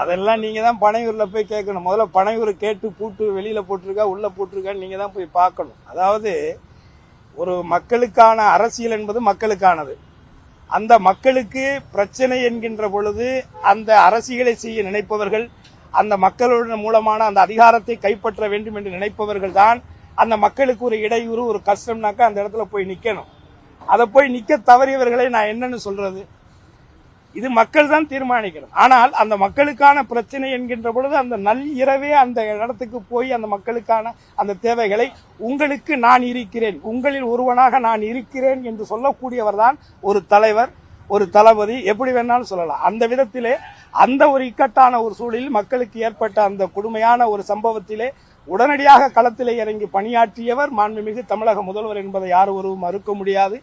அதெல்லாம் நீங்க தான் பனையூர்ல போய் கேட்கணும். முதல்ல பனையூர் கேட்டு பூட்டு வெளியில போட்டிருக்கா உள்ள போட்டிருக்கான்னு நீங்க தான் போய் பார்க்கணும். அதாவது ஒரு மக்களுக்கான அரசியல் என்பது மக்களுக்கானது. அந்த மக்களுக்கு பிரச்சனை என்கின்ற பொழுது அந்த அரசியலை செய்ய நினைப்பவர்கள் அந்த மக்களுடன் மூலமான அந்த அதிகாரத்தை கைப்பற்ற வேண்டும் என்று நினைப்பவர்கள் தான் அந்த மக்களுக்கு ஒரு இடையூறு ஒரு கஷ்டம்னாக்கா அந்த இடத்துல போய் நிற்கணும் அதை போய் நிற்க தவறியவர்களை நான் என்னன்னு சொல்றது? இது மக்கள் தான் தீர்மானிக்கணும் ஆனால் அந்த மக்களுக்கான பிரச்சனை என்கின்ற பொழுது அந்த நல் இரவே அந்த இடத்துக்கு போய் அந்த மக்களுக்கான அந்த தேவைகளை உங்களுக்கு நான் இருக்கிறேன் உங்களில் ஒருவனாக நான் இருக்கிறேன் என்று சொல்லக்கூடியவர் தான் ஒரு தலைவர் ஒரு தளபதி எப்படி வேணாலும் சொல்லலாம். அந்த விதத்திலே அந்த ஒரு இக்கட்டான ஒரு சூழலில் மக்களுக்கு ஏற்பட்ட அந்த கொடுமையான ஒரு சம்பவத்திலே உடனடியாக களத்திலே இறங்கி பணியாற்றியவர் மாண்புமிகு தமிழக முதல்வர் என்பதை யார் ஒருவரும் மறுக்க முடியாது.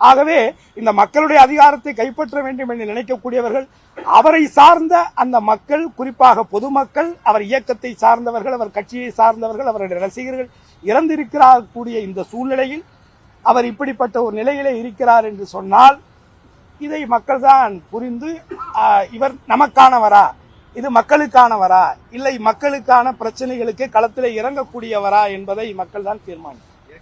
ஆகவே இந்த மக்களுடைய அதிகாரத்தை கைப்பற்ற வேண்டும் என்று நினைக்கக்கூடியவர்கள் அவரை சார்ந்த அந்த மக்கள் குறிப்பாக பொதுமக்கள் அவர் இயக்கத்தை சார்ந்தவர்கள் அவர் கட்சியை சார்ந்தவர்கள் அவருடைய ரசிகர்கள் இறந்திருக்கிறார் கூடிய இந்த சூழ்நிலையில் அவர் இப்படிப்பட்ட ஒரு நிலையிலே இருக்கிறார் என்று சொன்னால் இதை மக்கள் தான் புரிந்து இவர் நமக்கானவரா? இது மக்களுக்கானவரா? இல்லை மக்களுக்கான பிரச்சனைகளுக்கு களத்தில் இறங்கக்கூடியவரா என்பதை மக்கள் தான் தீர்மானிக்கும்.